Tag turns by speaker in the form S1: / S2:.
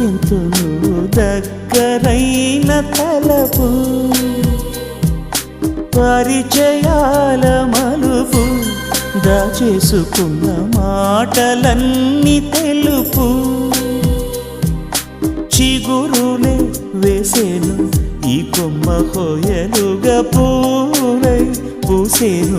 S1: నాకెంతో దగ్గరైన తలపు. పరిచయాల మలుపు దాచేసుకున్న మాటలన్నీ తెలుపు. చిగురులే వేసేను ఈ కొమ్మ హోయలుగా పూరై పూసేను.